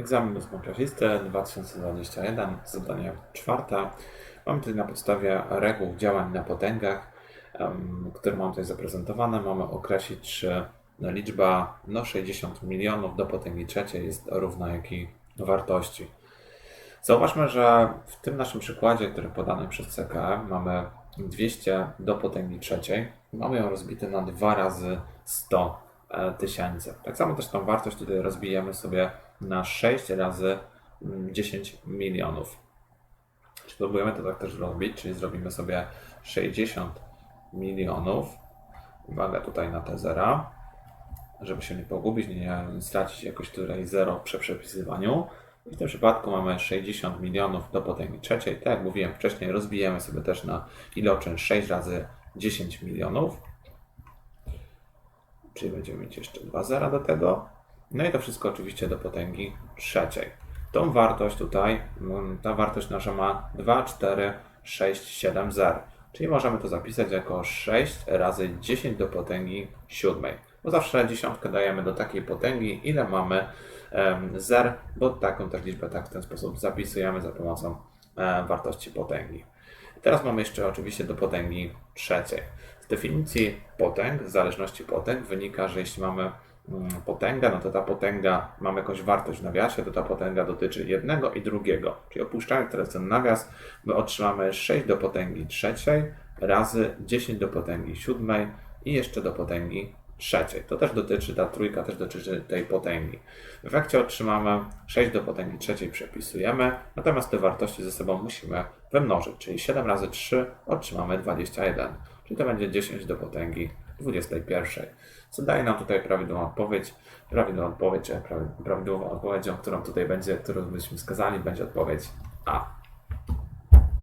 Egzamin ósmoklasisty 2021, zadanie czwarte. Mamy tutaj na podstawie reguł działań na potęgach, które mam tutaj zaprezentowane, mamy określić, czy liczba no, 60 milionów do potęgi trzeciej jest równa jakiej wartości. Zauważmy, że w tym naszym przykładzie, który podany przez CKM, mamy 200 do potęgi trzeciej. Mamy ją rozbite na 2 razy 100 e, tysięcy. Tak samo też tą wartość tutaj rozbijemy sobie na 6 razy mm, 10 milionów. Spróbujemy to tak też robić, czyli zrobimy sobie 60 milionów. Uwaga tutaj na te zera, żeby się nie pogubić, nie stracić jakoś tutaj zero przy przepisywaniu. I w tym przypadku mamy 60 milionów do potęgi trzeciej. Tak jak mówiłem wcześniej, rozbijemy sobie też na iloczyn 6 razy 10 milionów. Czyli będziemy mieć jeszcze 2 zera do tego. No i to wszystko oczywiście do potęgi trzeciej. Tą wartość tutaj, ta wartość nasza ma 2, 4, 6, 7 zer. Czyli możemy to zapisać jako 6 razy 10 do potęgi siódmej. Bo zawsze dziesiątkę dajemy do takiej potęgi, ile mamy em, zer, bo taką też liczbę tak w ten sposób zapisujemy za pomocą wartości potęgi. Teraz mamy jeszcze oczywiście do potęgi trzeciej. Z definicji potęg, z zależności potęg wynika, że jeśli mamy mm, potęgę, no to ta potęga, mamy jakąś wartość w nawiasie, to ta potęga dotyczy jednego i drugiego. Czyli opuszczając teraz ten nawias, my otrzymamy 6 do potęgi trzeciej razy 10 do potęgi siódmej i jeszcze do potęgi trzeciej. To też dotyczy, ta trójka też dotyczy tej potęgi. W efekcie otrzymamy 6 do potęgi trzeciej przepisujemy, natomiast te wartości ze sobą musimy wymnożyć, czyli 7 razy 3 otrzymamy 21, czyli to będzie 10 do potęgi 21. Co daje nam tutaj prawidłową odpowiedź. Prawidłową odpowiedź, e, prawi- prawidłową odpowiedzią, którą tutaj będzie, którą byśmy wskazali, będzie odpowiedź A.